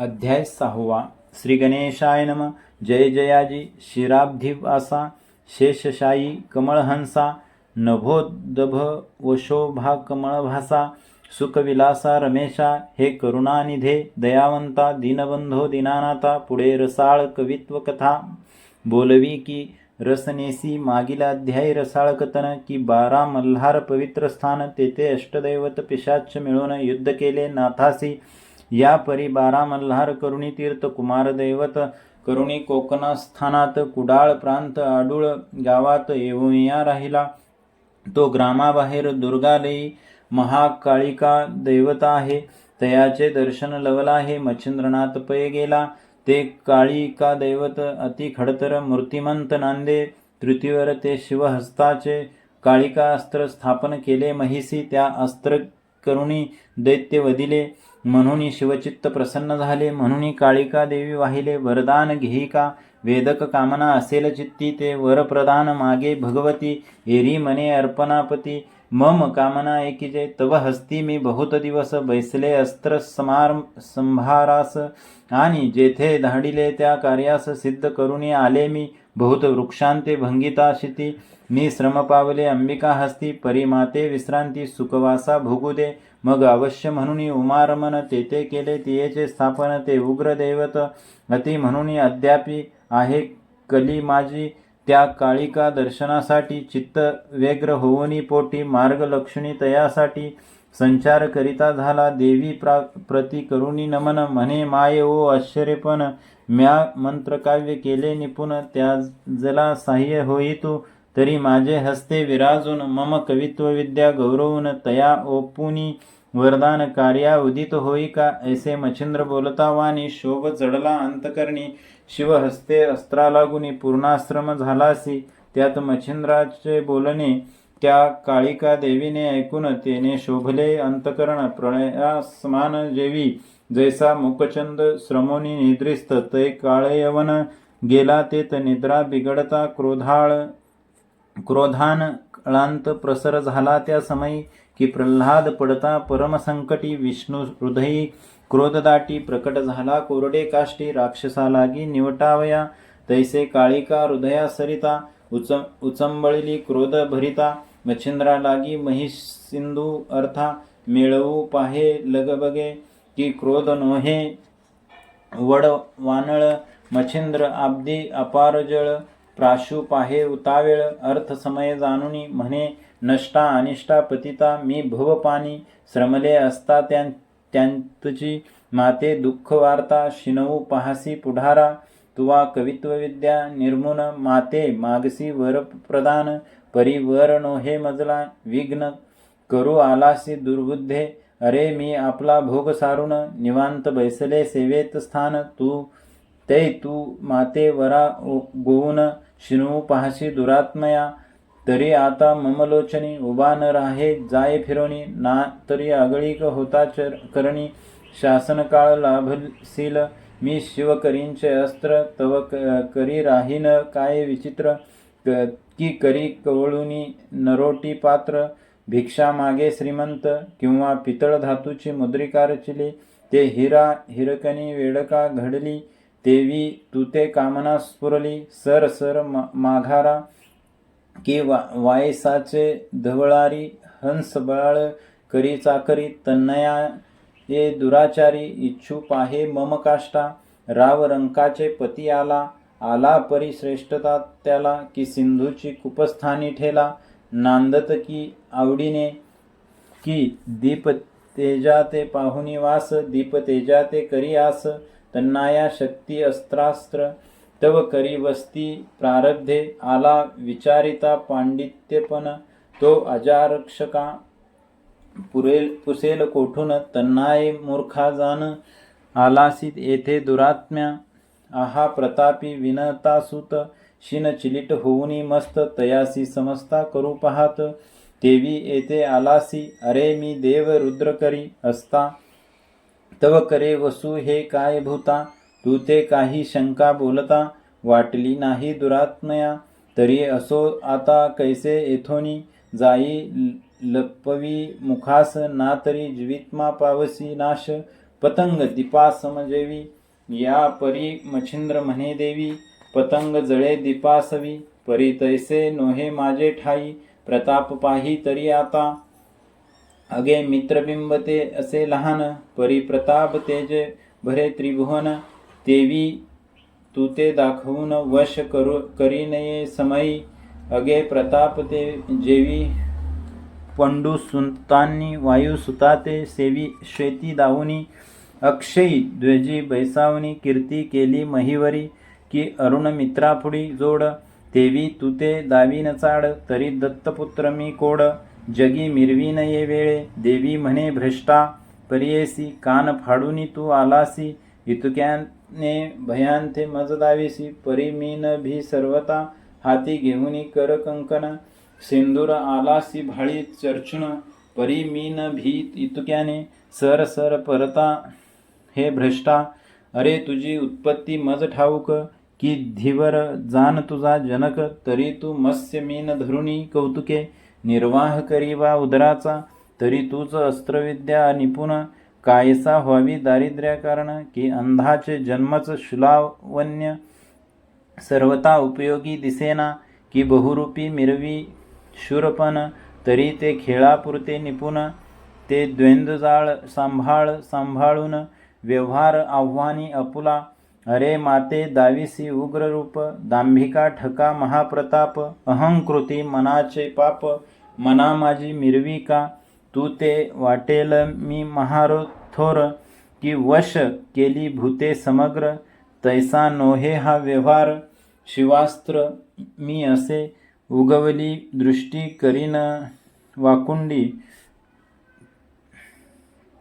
अध्याय सहावा. श्री गणेशाय नम. जय जयाजी. शिराब्धिवासा. शेषशायी कमळहंसा नभोदभ वशोभा कमळभासा सुखविलासा रमेशा. हे करुणानिधे दयावंता दीनबंधो दीनानाथा पुढे रसाळ कवित्व कथा बोलवी की रसनेसी मागील अध्यायी रसाळ कथन की बारा मल्हार पवित्र स्थान. तेथे अष्टदैवत पिशाच मिळून युद्ध केले. नाथासी या परी बारा मल्हार करुणी तीर्थ कुमार दैवत करुणी कोकणस्थानात कुडाळ प्रांत आडूळ गावात येऊया राहिला. तो ग्रामाबाहेर दुर्गालयी महाकाळिका दैवत आहे. तयाचे दर्शन लवला आहे मच्छिंद्रनाथ पै गेला. ते काळिका दैवत अति खडतर मूर्तिमंत नांदे. तृतीवर ते शिवहस्ताचे काळिका अस्त्र स्थापन केले. महिसी त्या अस्त्र करुणी दैत्य वदिले. म्हणून शिवचित्त प्रसन्न झाले म्हणून काळिका देवी वाहिले वरदान घेई का? वेदक कामना असेल चित्ती ते वरप्रदान मागे भगवती एरी मने अर्पणापती. मम कामना एकीजे तव हस्ती मी बहुत दिवस बैसले अस्त्र समार संभारास. आणि जेथे धाडिले त्या कार्यास सिद्ध करुणी आले मी बहुत वृक्षांते भंगिता शिती. मी श्रम पावले अंबिका हस्ती परिमाते विश्रांती सुखवासा भोगू दे. मग अवश्य म्हणून उमारमन तेथे केले तियेचे स्थापन ते उग्र दैवत अति म्हणून अद्यापि आहे. कली माझी त्या काळिका दर्शनासाठी चित्त व्यग्र होऊनी पोटी मार्ग लक्ष्मी तयासाठी संचार करिता झाला. देवी प्रा प्रती करुणी नमन म्हणे माये ओ आश्चर्यपण म्या मंत्रकाव्य केले निपुण त्या जला साह्य होई तू तरी माझे हस्ते विराजून मम कवित्व विद्या गौरवून तया ओपुनी वरदान कार्या उदित होई का? ऐसे मच्छिंद्र बोलता वाणी शोभ जडला अंतकरणी. शिवहस्ते अस्त्रा लागुनी पूर्णाश्रम झालासी. त्यात मच्छिंद्राचे बोलणे त्या काळिका देवीने ऐकून तेने शोभले अंतकरण. प्रणयासमान जेवी जैसा मुकचंद श्रमोनी निद्रिस्त ते काळयवन गेला तेत निद्रा बिघडता क्रोधाळ. क्रोधान कळांत प्रसर झाला त्या समयी की प्रल्हाद पडता परमसंकटी विष्णू हृदयी. क्रोधदाटी प्रकट झाला कोरडे काष्टी राक्षसा लागी निवटावया. तैसे काळिका हृदया सरिता उच उचंबळली क्रोध भरिता. मच्छिंद्रा लागी महिष सिंधू अर्था मिळवू पाहे लगबगे की क्रोध नोहे. वड वानळ मच्छिंद्र आब्दी अपार जळ आहे पाहे उतावेळ अर्थ समय जाणुनी म्हणे नष्टा अनिष्टा पतिता मी भवपानी श्रमले असता त्यां त्यांची माते दुःख वार्ता शिनवू पहासी पुढारा तुवा कवित्वविद्या निर्मुन माते मागसी वर प्रदान परिवर नोहे मजला विघ्न करू आलासी दुर्बुद्धे अरे मी आपला भोग सारून निवांत बैसले सेवेत स्थान तू ते तू माते वरा गोवून शिनवू पाहशी दुरात्मया तरी आता ममलोचनी उभा न राहे जाय फिरोनी ना तरी आगळीक होता चर करणी शासनकाळ लाभसील मी शिवकरींचे अस्त्र तव क- करी राहीन काय विचित्र क- की करी कवळुनी नरोटी पात्र भिक्षा मागे श्रीमंत किंवा पितळ धातूची मुद्रिका रचिली ते हिरा हिरकणी वेडका घडली तेवी तुते कामना स्फुरली सर सर मा- माघारा. की वा वायसाचे धवळारी हंस बळाळ करी चाकरी तन्नया ये दुराचारी इच्छू पाहे मम काष्टा. राव रंकाचे पती आला आला परी श्रेष्ठता त्याला की सिंधूची कुपस्थानी ठेला. नांदत की आवडीने की दीप तेजा ते पाहुनी वास दीप तेजा ते करी आस. तन्नाया शक्ती अस्त्रास्त्र तव करी वस्ती प्रारब्धे आला विचारिता पांडित्यपण तो अजारक्षका पुरेल पुसेल कोठून तन्नाय मूर्खा जाण आलासीत येथे दुरात्म्या आहा प्रतापी विनतासुत शिन चिलिट होऊनी मस्त तयासी समस्ता करू पाहात तेवी येथे आलासी अरे मी देव रुद्र करी असता तव करे वसू हे काय भूता? तू ते काही शंका बोलता वाटली नाही दुरात्मया. तरी असो आता कैसे येथोनी जाई ल- लपवी मुखास ना तरी जीवितमा पावसी नाश. पतंग दीपा समजेवी या परी मच्छिंद्र म्हणे देवी. पतंग जळे दीपासवी परी तैसे नोहे माझे ठाई. प्रताप पाही तरी आता. अगे मित्रबिंब ते असे लहान परिप्रताप तेजे भरे त्रिभुवन तेवी तू ते दाखवून वश करू करी नये समयी. अगे प्रताप ते जेवी पंडू सुतांनी वायू सुताते सेवी श्वेती दावुनी अक्षयी द्वेजी बैसावनी कीर्ती केली महिवरी की अरुण मित्रापुढी जोड तेवी तू ते दावीन चाड तरी दत्तपुत्र मी कोड. जगी मिरवी नये वेळे देवी म्हणे भ्रष्टा परियेसी कान फाडूनी तू आलासी इतुक्याने भयांते मज दावीसी परी मी न भी सर्वता हाती घेऊनी कर कंकण सिंदूर आलासी भाळी चर्चण परी मी न भीत इतुक्याने सर सर परता हे भ्रष्टा अरे तुझी उत्पत्ती मज ठाऊक की धीवर जान तुझा जनक तरी तू मत्स्य मीन धरुणी कौतुके निर्वाह करी वा उदराचा तरी तूच अस्त्रविद्या निपुण कायसा व्हावी दारिद्र्या कारण की अंधाचे जन्मच शुलावन्य सर्वता उपयोगी दिसेना की बहुरूपी मिरवी शूरपण तरी ते खेळापुरते निपुण ते द्वेंद्वजाळ सांभाळ सांभाळून व्यवहार आव्हानी अपुला अरे माते दाविसी उग्ररूप दांभिका ठका महाप्रताप अहंकृती मनाचे पाप मना माझी मिरवी का? तू ते वाटेल मी महारो थोर की वश केली भूते समग्र तैसा नोहे हा व्यवहार शिवास्त्र मी असे उगवली दृष्टी करीन वाकुंडी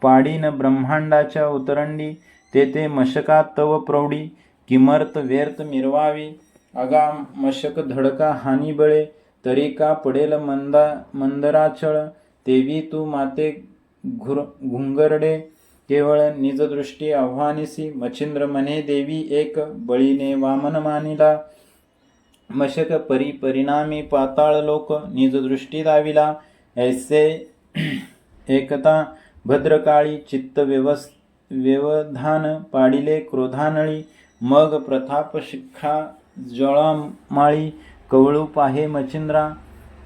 पाडीन ब्रह्मांडाच्या उतरंडी तेथे मशका तव प्रौढी किमर्थ व्यर्थ मिरवावी अगा मशक धडका हानी बळे तरी का पडेल मंदा मंदराचळ? तेवी तू माते घुर घुंगरडे? केवळ निजदृष्टी आव्हानिसी मच्छिंद्र मने देवी एक बळीने वामन मानिला. मशक परी परिणामी पाताळ लोक निजदृष्टी दाविला. ऐसे एकता भद्रकाळी चित्त व्यवस् व्यवधान पाडिले क्रोधानळी. मग प्रताप शिखा जळमाळी कवळू पाहे मचिंद्रा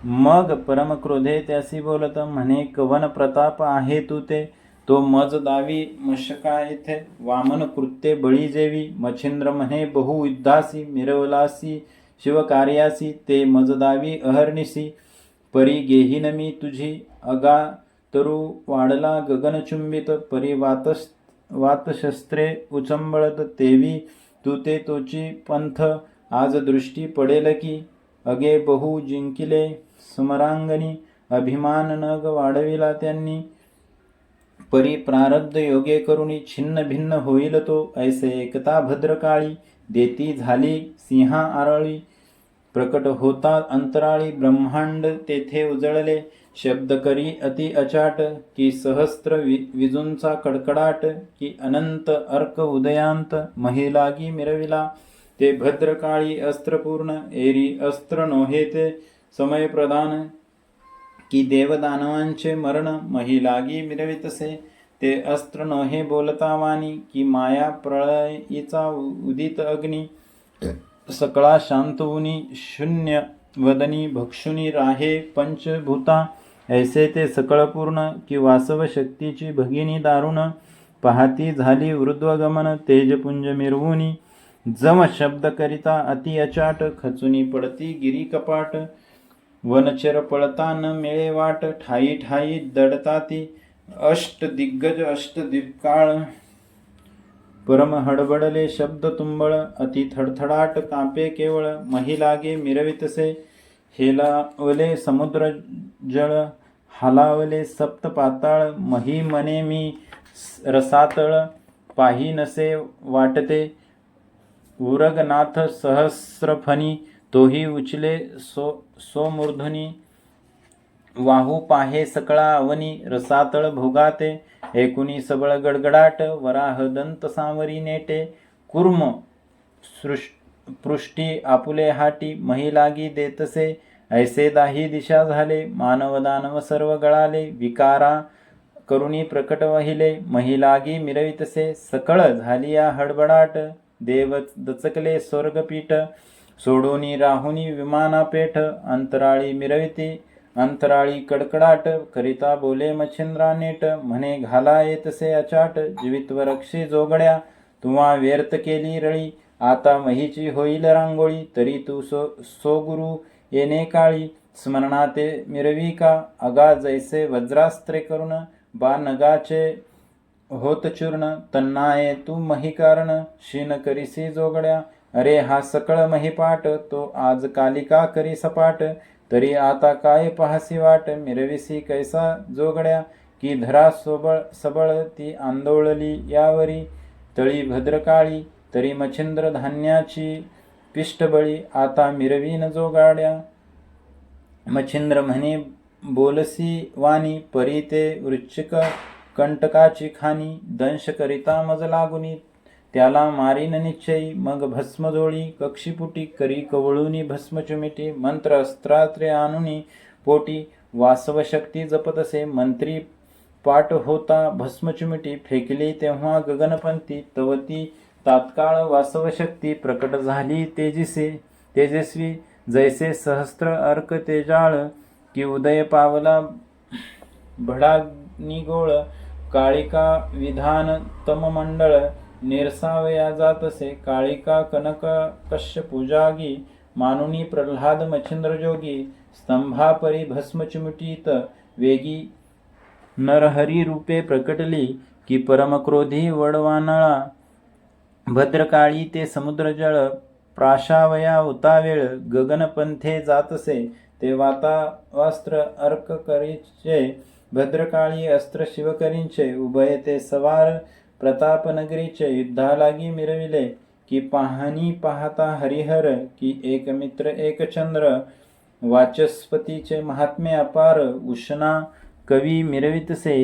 मग परमक्रोधे त्यासी बोलत म्हणे कवन प्रताप आहे तू ते? तो मज दावी मशका येथे. वामन कृत्ये बळी जेवी. मच्छिंद्र म्हणे बहु युद्धासी मिरवलासी शिवकार्यासी. ते मजदावी अहर्निसी परी गेहीन मी तुझी. अगा तरु वाढला गगनचुंबित परी वातस वातशस्त्रे उचंबळत तेवी. तू ते तोची पंथ. आज दृष्टी पडेल की अगे बहु जिंकिले स्मरांगणी अभिमान नग वाढविला त्यांनी. परी प्रारब्ध योगे करुणी छिन्न भिन्न होईल तो ऐसे एकता भद्रकाळी देती झाली सिंहा आरळी. प्रकट होता अंतराळी ब्रह्मांड तेथे उजळले शब्द करी अति अचाट की सहस्त्र वि विजूंचा कडकडाट की अनंत अर्क उदयांत महिलागी मिरविला. ते भद्रकाळी अस्त्रपूर्ण एरी अस्त्र नोहे ते समय प्रदान. की देवदानवांचे मरण महिलागी मिरवितसे ते अस्त्र नोहे बोलता वाणी की माया प्रळयीचा उदित अग्नी. सकळा शांतवुनी शून्य वदनी भक्षुनी राहे पंचभूता. ऐसे ते सकळपूर्ण की वासव शक्तीची भगिनी दारुण. पाहती झाली ऊर्ध्वगमन तेजपुंज मिरवुनी. जम शब्द करिता अति अचाट खचुनी पडती गिरी कपाट. वनचर पळता न मिळे वाट ठाई ठाई दडता ती अष्ट दिग्गज अष्ट दिक्काळ परम हडबडले शब्द तुंबळ अति थडथडाट कापे केवळ महिलागे मिरवितसे. हेलावले समुद्र जळ हालावले सप्त पाताळ मही मने मी रसातळ पाही नसे वाटते. उरगनाथ सहस्रफणी तोही उचले सो सोमूर्धनी वाहू पाहे सकळा अवनी रसातळ भोगाते एकुणी सबळ गडगडाट वराह दंत सांवरी नेटे कुर्म सृष पृष्टी आपुले हाटी महिलागी देतसे ऐसे दाही दिशा झाले मानव दानव सर्व गळाले विकारा करुणी प्रकट वहिले महिलागी मिरवितसे सकळ झाली या हडबडाट देव दचकले स्वर्गपीठ सोडूनी राहुनी विमानापेठ अंतराळी मिरविती अंतराळी कडकडाट करिता बोले मच्छिंद्रा नेट म्हणे घाला येतसे अचाट जीवित्व रक्षे जोगड्या तुवा व्यर्थ केली रळी आता महीची होईल रांगोळी तरी तू सो सोगुरु येणे काळी स्मरणाते मिरवी का अगा जैसे वज्रास्त्रे करुण बा नगाचे होत चूर्ण तन्नाये तू मही कारण शीन करीसी जोगड्या. अरे हा सकळ महिपाट तो आज कालिका करी सपाट? तरी आता काय पाहसी वाट मिरविसी कैसा जोगड्या? की धरा सोबळ सबळ ती आंदोळली यावरी. तळी भद्रकाळी तरी मच्छिंद्र धान्याची पिष्टबळी आता मिरवीन जोगाड्या. मच्छिंद्र म्हणे बोलसी वाणी परी ते वृश्चिक कंटकाची खाणी दंश करिता मज लागुनी त्याला मारीन निश्चयी मग भस्मजोळी कक्षीपुटी करी कवळुनी भस्मचुमिटी मंत्र अस्त्रात्रे आणुनी पोटी वासवशक्ती जपत असे मंत्री पाठ होता भस्मचुमिटी फेकली तेव्हा गगनपंथी तवती तात्काळ वासवशक्ती प्रकट झाली तेजिसे तेजस्वी जैसे सहस्त्र अर्क तेजाळ की उदय पावला भडा निगोळ काळिका विधान तम मंडळ निरसावया जातसे काळिका कनक कश्य पूजागी मानुनी प्रल्हाद मच्छिंद्र जोगी स्तंभापरी भस्मचिमुटीत वेगी नरहरी रूपे प्रकटली की परमक्रोधी वडवानळा भद्रकाळी ते समुद्रजळ प्राशावया उतावेळ गगनपंथे जातसे ते वाता वस्त्र अर्क करीचे भद्रकाळी अस्त्र शिवकरींचे उभय ते सवार प्रतापनगरीचे युद्धालागी मिरविले की पाहणी पाहता हरिहर की एक मित्र एक चंद्र वाचस्पतीचे महात्म्य अपार उष्णा कवी मिरवितसे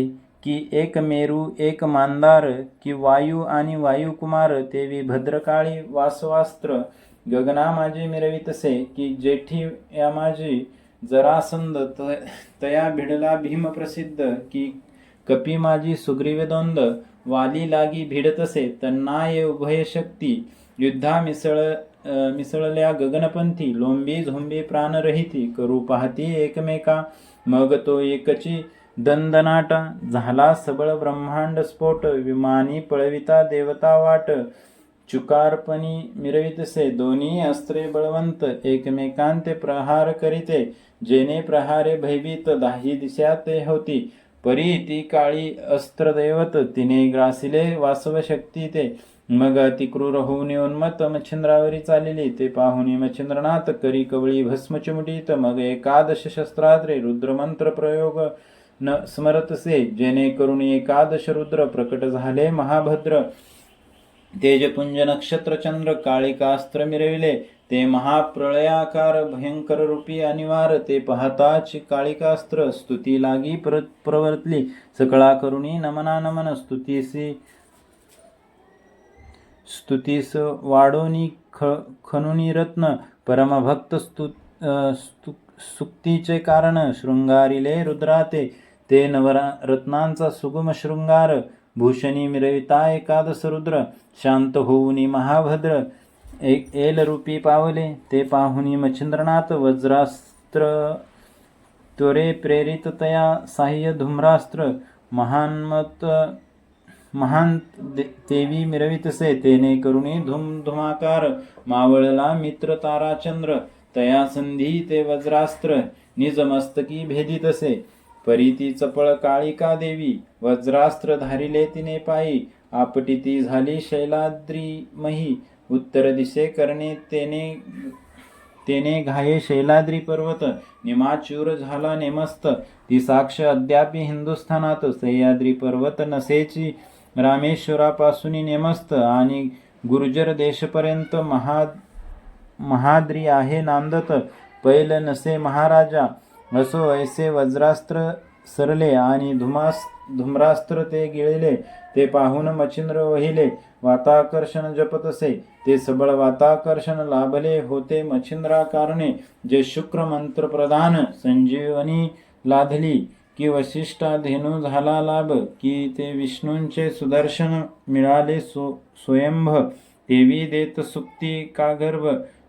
की एक मेरू एक मांदार की वायू आणि वायुकुमार तेवी भद्रकाळी वासवास्त्र गगना माझी मिरवितसे की जेठी या माझी जरासंद त- तया भिडला भीम प्रसिद्ध की कपी माझी सुग्रीवदोंद वाली लागी भिडतसे ये उभय शक्ती. युद्धा मिसळ मिसळल्या गगनपंथी. लोंबी झोंबी प्राणरहिती करू पाहती एकमेका. मग तो एकची दंदनाटा. झाला सबळ ब्रह्मांड स्फोट विमानी पळविता देवता वाट. चुकारपणी मिरवितसे दोन्ही अस्त्रे बळवंत. एकमेकांते प्रहार करीते. जेने प्रहारे भयभीत दाही दिशा ते होती. परी ती काळी अस्त्रदैवत तिने ग्रासिले वासव शक्ती ते. मग ती क्रूर होऊन उन्मत मच्छिंद्रावरी चालली. ते पाहुणी मच्छिंद्रनाथ करी कवळी भस्मचिमुटीत मग एकादश शस्त्राद्रे रुद्रमंत्र प्रयोग न स्मरतसे. जेणेकरून एकादश रुद्र प्रकट झाले महाभद्र. तेजपुंज नक्षत्र चंद्र काळिकास्त्र मिरविले ते महाप्रळयाकार भयंकर रूपी अनिवार ते पाहताच काळिकास्त्र स्तुती लागी प्र प्रवर्तली सकळा करुणी नमना नमन स्तुतीसी स्तुतीस वाढोनी ख खनुनी रत्न परमभक्त स्तु स्तु सुक्तीचे कारण शृंगारिले रुद्राते ते नवरा रत्नांचा सुगम शृंगार भूषणी मिरविता एकादश रुद्र शांत होऊनी महाभद्र एक एल रूपी पावले ते पाहुनी मच्छिंद्रनाथ वज्रास्त्र त्वरे प्रेरित तया साह्य धूम्रास्त्र महान्मत महान दे- देवी मिरवितसे तेने करुणी धुम धुमाकार मावळला मित्र ताराचंद्र तया संधी ते वज्रास्त्र निज मस्तकी भेदितसे परीती चपळ काळिका देवी? वज्रास्त्र धारिले तिने पायी. आपटी ती झाली शैलाद्री मही. उत्तर दिशे करणे तेने तेने घाये शैलाद्री पर्वत. निमाचूर झाला नेमस्त. ती साक्ष अद्यापि हिंदुस्थानात. सह्याद्री पर्वत नसेची. रामेश्वरापासून नेमस्त. आणि गुर्जर देशपर्यंत महा महाद्री आहे नांदत. पैल नसे महाराजा. असो ऐसे वज्रास्त्र सरले आणि धुमास धुम्रास्त्र ते गिळले ते पाहून मच्छिंद्र वहिले वाताकर्षण जपतसे. ते सबळ वाताकर्षण लाभले होते मच्छिंद्रा कारणे जे शुक्र मंत्र प्रधान संजीवनी लाधली की वशिष्ठाधेनू झाला लाभ की ते विष्णूंचे सुदर्शन मिळाले सो स्वयंभ. देवी देत सुक्ती का गर्भ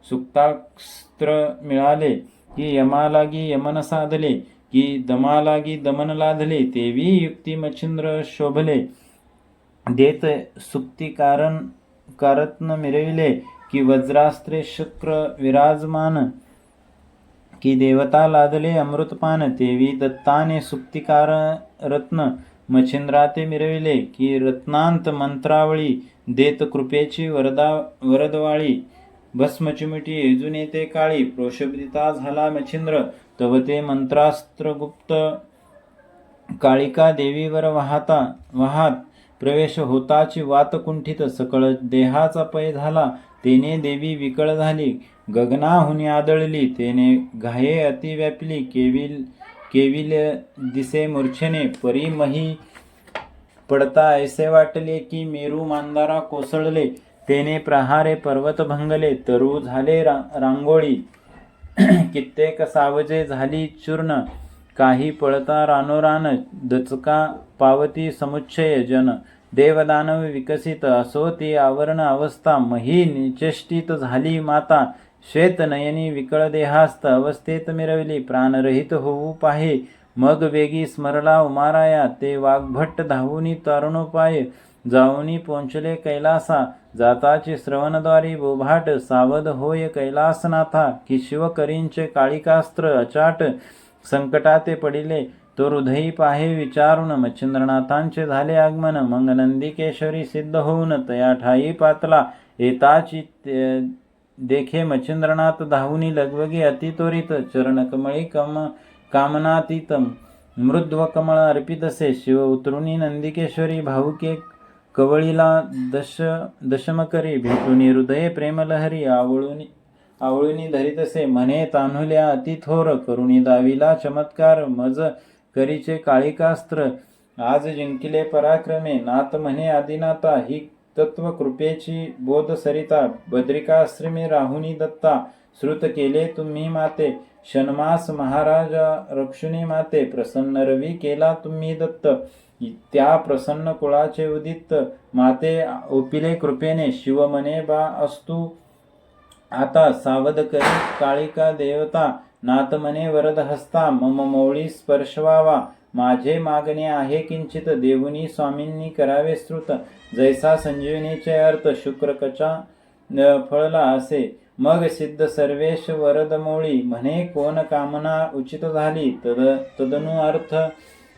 सुक्तास्त्र मिळाले. की यमालागी यमन साधले की दमालागी दमन लाधले तेवी युक्ती मच्छिंद्र शोभले. देत सुक्ती कारण कारत्न मिरविले की वज्रास्त्रे शुक्र विराजमान की देवता लादले अमृतपान तेवी दत्ताने सुक्तिकार रत्न मच्छिंद्राते मिरविले की रत्नांत मंत्रावळी देत कृपेची वरदा वरदवाळी भस्मचिमिटी येजून येते काळी प्रोषब्दिता झाला मच्छिंद्र तव ते मंत्रास्त्र गुप्त काळिका देवीवर वाहता वाहात प्रवेश होताची वात कुंठित सकळ देहाचा पय झाला तेने देवी विकळ झाली गगनाहुनी आदळली तेने घाये अति व्यापली केविल केविल दिसे मूर्छेने परी मही पडता ऐसे वाटले की मेरू मांदारा कोसळले तेने प्रहारे पर्वत भंगले तरु झाले रा रांगोळी. कित्येक सावजे झाली चूर्ण काही पळता रानोरान दचका पावती समुच्छय जन. देवदानव विकसित असो ती आवरण अवस्था मही निचेष्टित झाली माता. श्वेत नयनी विकळ देहास्त अवस्थेत मिरवली प्राणरहित होऊ पाहे. मग वेगी स्मरला उमाराया ते वाघभट्ट धावूनी तरुणोपाय. जाऊनी पोंचले कैलासा जाताची श्रवणद्वारी बोभाट सावध होय कैलासनाथा की शिवकरींचे काळिकास्त्र अचाट संकटाते पडिले तो हृदयी पाहे विचारून मच्छिंद्रनाथांचे झाले आगमन मग नंदिकेश्वरी सिद्ध होऊन तया ठाई पातला येताची देखे मच्छिंद्रनाथ धावुनी लगबगी अतितोरित चरणकमळी कम कामनातीत मृद्व कमळ अर्पितसे शिव उतरुनी नंदिकेश्वरी भाऊके कवळीला दश दशमकरी भेटून हृदय प्रेमलहरी आवळूनी धरीत असे म्हणे तान्हुल्या अतिथोर करुणी दाविला चमत्कार मज करीचे काळिकास्त्र. आज जिंकिले पराक्रमे नाथ म्हणे आदिनाथा ही तत्व कृपेची बोध सरिता बद्रिकाश्रमी राहुनी दत्ता श्रुत केले तुम्ही माते. शनमास महाराजा रक्षुणी माते प्रसन्न रवी केला तुम्ही दत्त. त्या प्रसन्न कुळाचे उदित माते ओपिले कृपेने शिवमने बा असतू. आता सावध करी काळिका देवता नातमने वरद हस्ता मम मौळी स्पर्शवावा. माझे मागणे आहे किंचित देवुनी स्वामींनी करावे श्रुत जैसा संजीवनीचे अर्थ शुक्र कचा फळला असे. मग सिद्ध सर्वेश वरद मोळी म्हणे कोण कामना उचित झाली? तद तदनु अर्थ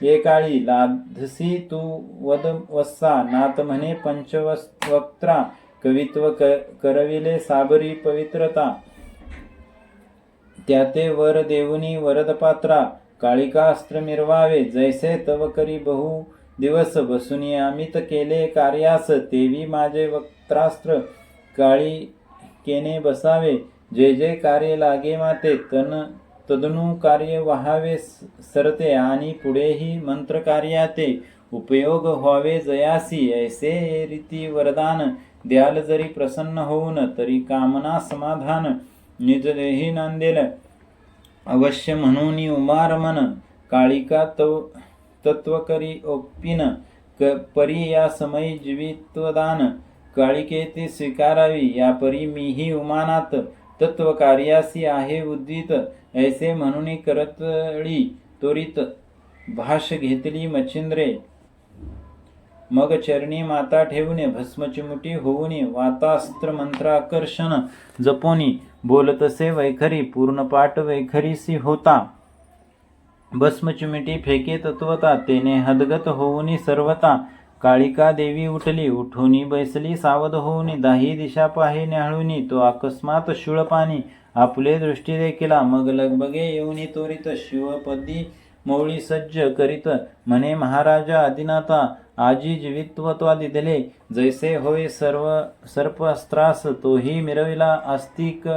एकाळी लाधसी तू वद वस्सा. नात म्हणे पंचवक्त्रा कवित्व करविले साबरी पवित्रता. त्याते वर देवनी वरदपात्रा काळिकास्त्र मिरवावे जैसे तव करी बहु दिवस. बसुनी अमित केले कार्यास तेवी माझे वक्त्रास्त्र. काळी केने बसावे जे जे कार्य लागे माते तन तदनु कार्य व्हावे सरते आणि पुढेही मंत्रकार्या ते उपयोग व्हावे जयासी ऐसे रीती वरदान द्याल जरी प्रसन्न होऊन तरी कामना समाधान निज देही नांदेल. अवश्य म्हणून उमार मन काळिका तव तत्व करी ओपिन क परी या समयी जीवित्वदान काळिकेती स्वीकारावी या परी मीही उमानात तत्व कार्यासी आहे उद्दित ऐसे म्हणून करतळी त्वरित भाष घेतली मच्छिंद्रे. मग चरणी माता ठेवणे भस्मचिमुटी होऊनी वातास्त्र मंत्राकर्षण जपोनी. बोलतसे वैखरी पूर्णपाठ वैखरीसी होता. भस्मचिमिटी फेके तत्वता तेने हदगत होऊनी सर्वता. काळिका देवी उठली उठूनी बैसली सावध होऊनी दाही दिशा पाहे न्याळूनी तो अकस्मात शूळपाणी आपले दृष्टी देखिला मग लगबगे येऊनी तोरित शिवपदी मौळी सज्ज करीत म्हणे महाराजा आदिनाथा आजी जीवित्वत्वा दिले जैसे होय सर्व सर्पस्त्रास तोही मिरविला आस्तिक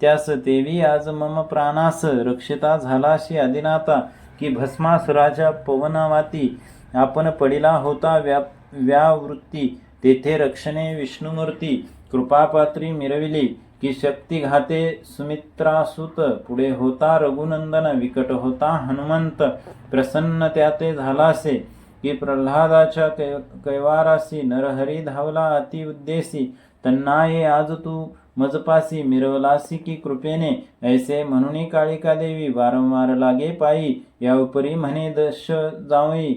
त्यास तेवी आज मम प्राणास रक्षिता झालाशी आदिनाथा की भस्मासुराच्या पवनवाती आपण पडिला होता व्या व्यावृत्ती तेथे रक्षणे विष्णुमूर्ती कृपापात्री मिरविली की शक्ती घाते सुमित्रासुत पुढे होता रघुनंदन विकट होता हनुमंत प्रसन्न त्याते झालासे की प्रल्हादाच्या कै कैवारासी नरहरी धावला अति उद्देशी तन्नाये आज तू मजपासी मिरवलासी की कृपेने ऐसे म्हणून काळिका देवी वारंवार लागे पायी या उपरी म्हणे दश जावई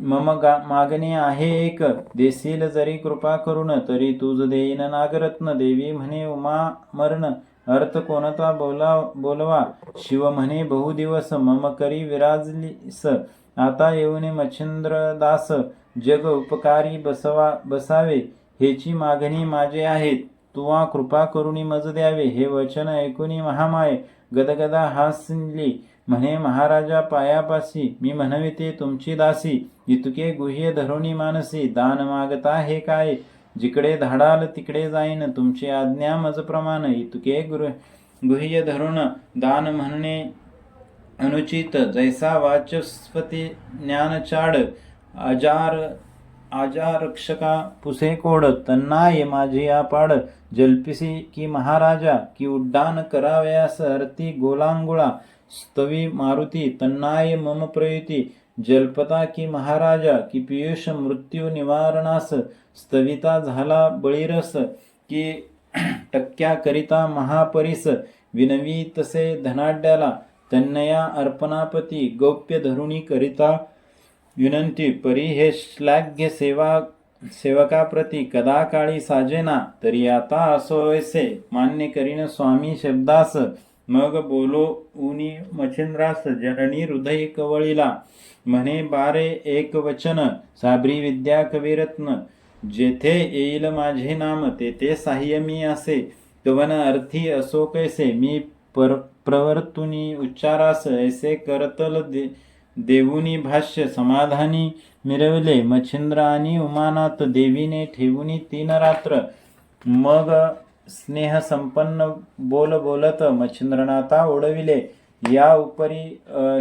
मम गा मागणे आहे एक. देसील जरी कृपा करून तरी तुझ देईन नागरत्न. देवी म्हणे उमा मरण. अर्थ कोणता बोला बोलवा? शिव म्हणे बहुदिवस मम करी विराजलीस. आता येऊन मच्छिंद्र दास जग उपकारी बसवा बसावे. हेची मागणी माझे आहे. तुवा कृपा करुणी मज द्यावे. हे वचन ऐकुनी महामाय गदगदा हासली. म्हणे महाराजा पायापासी मी म्हणविते तुमची दासी. इतके गुह्य धरुणी मानसी दान मागता हे काय? जिकडे धाडाल तिकडे जाईन तुमची आज्ञा मज प्रमाण. इतके गुह्य धरुण दान म्हणणे अनुचित. जैसा वाचस्पती ज्ञानचाड अजार आजारक्षका पुसे कोड. तन्नाये माझी आपाड जल्पिसी की महाराजा की उड्डाण करावयास अरती गोलांगुळा. स्तवी मारुती तन्नाय मम प्रयुती जलपता की महाराजा की पियुष मृत्यू निवारणास स्तविता झाला बळीरस की टक्क्या करिता महापरिस विनवी तसे धनाढ्याला तन्नया अर्पणापती गौप्य धरुणी करिता विनंती परी हे श्लाघ्य सेवा सेवकाप्रती कदा काळी साजेना तरी आता असोयसे मान्य करीन स्वामी शब्दास मग बोलो उनी मच्छिंद्रास जननी हृदय कवळीला. म्हणे बारे एक वचन साबरी विद्या कविरत्न. जेथे येईल माझे नाम तेथे साह्य मी असे. कवन अर्थी असो कैसे मी पर प्रवर्तुनी उच्चारास ऐसे करतल दे देऊनी भाष्य समाधानी. मिरवले मच्छिंद्र आणि उमानात देवीने ठेवूनी तीन रात्र. मग स्नेहसंपन्न बोल बोलत मच्छिंद्रनाथा ओढविले. या उपरी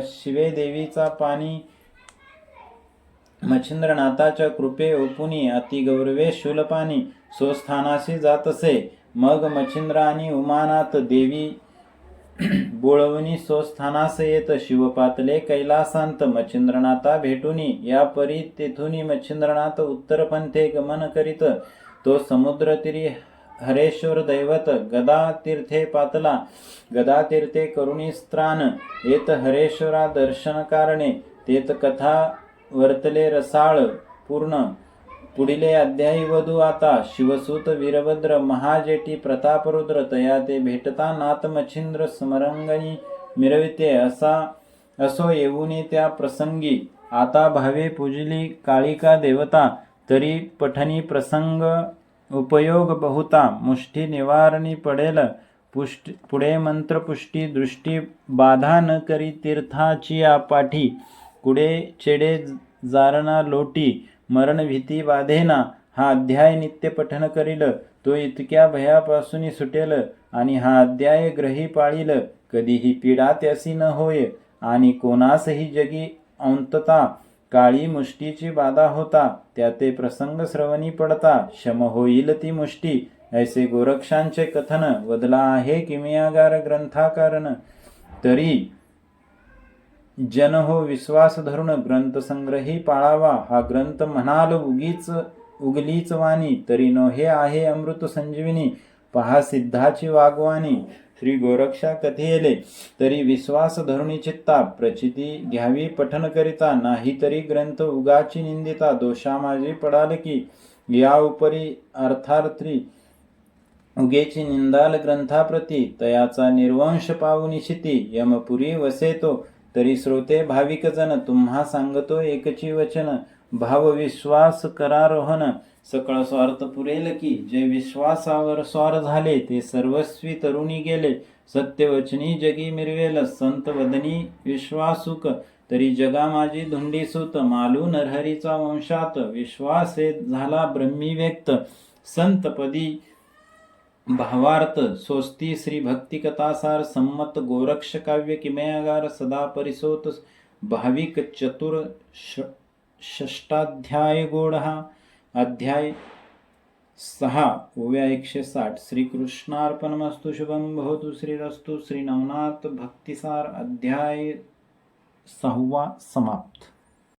शिवे देवीचा पाणी मच्छिंद्रनाथाच्या कृपे ओपुनी अतिगौरवे शूलपाणी स्वस्थानाशी जात असे मग मच्छिंद्र आणि उमानाथ देवी बोळवणी स्वस्थानास येत शिवपातले कैलासांत मच्छिंद्रनाथा भेटुनी. या परी तेथुनी मच्छिंद्रनाथ उत्तरपंथे गमन करीत. तो समुद्र तिरी हरेश्वर दैवत गदा तीर्थे पातला गदा तीर्थे करुणी येत हरेश्वरा दर्शन कारणे तेत कथा वर्तले रसाळ पूर्ण. पुढिले अध्यायी वधू आता शिवसूत वीरभद्र महाजेटी प्रतापरुद्र तया ते भेटता नातमछिंद्र मच्छिंद्र स्मरंगणी मिरविते असा असो येऊनी त्या प्रसंगी. आता भावे पूजली काळिका देवता तरी पठनी प्रसंग उपयोग बहुता मुष्टी निवारणी पडेल. पुष्ट पुढे मंत्रपुष्टी दृष्टी बाधा न करी तीर्थाची पाठी. कुडे चेडे जारणा लोटी मरण भीती बाधेना. हा अध्याय नित्य पठन करील. तो इतक्या भयापासून सुटेल आणि हा अध्याय ग्रही पाळील. कधीही पीडा त्यासी न होय आणि कोणासही जगी अंतता काळी मुष्टीची बाधा होता त्या ते प्रसंग श्रवणी पडता शम होईल ती मुष्टी. ऐसे गोरक्षांचे कथन वदला आहे किमियागार ग्रंथाकारण. तरी जन हो विश्वास धरून ग्रंथ संग्रही पाळावा हा ग्रंथ म्हणाल उगीच उगलीच वाणी. तरी नो हे आहे अमृत संजीवनी पहा सिद्धाची वागवानी. श्री गोरक्षा येले तरी विश्वास धरुणी चित्ता प्रचिती घ्यावी पठन करिता. नाही तरी ग्रंथ उगाची निंदिता. दोषा माझी पडाल की? या उपरी अर्थार्थी उगेची निंदाल ग्रंथाप्रती. तयाचा निर्वंश पावनी शिती यमपुरी वसेतो. तरी श्रोते भाविक जन तुम्हा सांगतो एकची वचन. भाव विश्वास करारोहण. सकळ स्वार्थ पुरेल की जे विश्वासावर स्वार झाले ते सर्वस्वी तरुणी गेले. सत्यवचनी जगी मिरवेल संत वदनी विश्वासुक. तरी जगा माझी धुंडी सुत मालू नरहरीचा वंशात विश्वास हे झाला ब्रह्मी व्यक्त. संतपदी भावार्थ स्वस्ती श्री भक्ती कथासार संमत गोरक्ष काव्य किमयागार सदा परिसोत भाविक चतुर षष्टाध्याय गोड हा अध्याय सहा ओव्या एकशे साठ. श्रीकृष्णार्पणमस्तु शुभम भवतु श्रीरस्तु श्री नवनाथ भक्तिसार. अध्याय सहावा समाप्त.